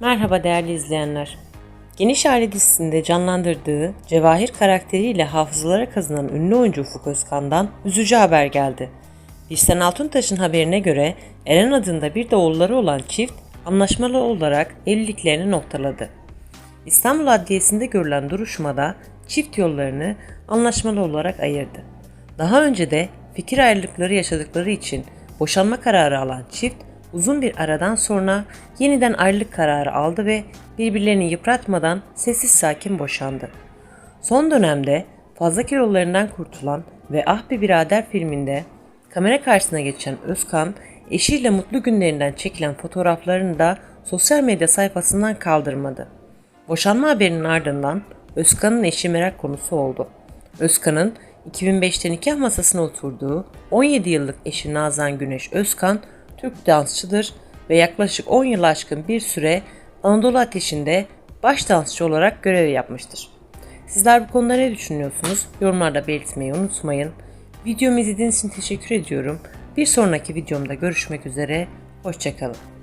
Merhaba değerli izleyenler. Geniş Aile dizisinde canlandırdığı Cevahir karakteriyle hafızalara kazınan ünlü oyuncu Ufuk Özkan'dan üzücü haber geldi. Birsen Altuntaş'ın haberine göre Eren adında bir de oğulları olan çift anlaşmalı olarak evliliklerini noktaladı. İstanbul Adliyesi'nde görülen duruşmada çift yollarını anlaşmalı olarak ayırdı. Daha önce de fikir ayrılıkları yaşadıkları için boşanma kararı alan çift uzun bir aradan sonra yeniden ayrılık kararı aldı ve birbirlerini yıpratmadan sessiz sakin boşandı. Son dönemde fazla kilolarından kurtulan ve Ah Be Birader filminde kamera karşısına geçen Özkan, eşiyle mutlu günlerinden çekilen fotoğraflarını da sosyal medya sayfasından kaldırmadı. Boşanma haberinin ardından Özkan'ın eşi merak konusu oldu. Özkan'ın 2005'te nikah masasına oturduğu 17 yıllık eşi Nazan Güneş Özkan Türk dansçıdır ve yaklaşık 10 yıl aşkın bir süre Anadolu Ateşi'nde baş dansçı olarak görev yapmıştır. Sizler bu konuda ne düşünüyorsunuz? Yorumlarda belirtmeyi unutmayın. Videomu izlediğiniz için teşekkür ediyorum. Bir sonraki videomda görüşmek üzere. Hoşçakalın.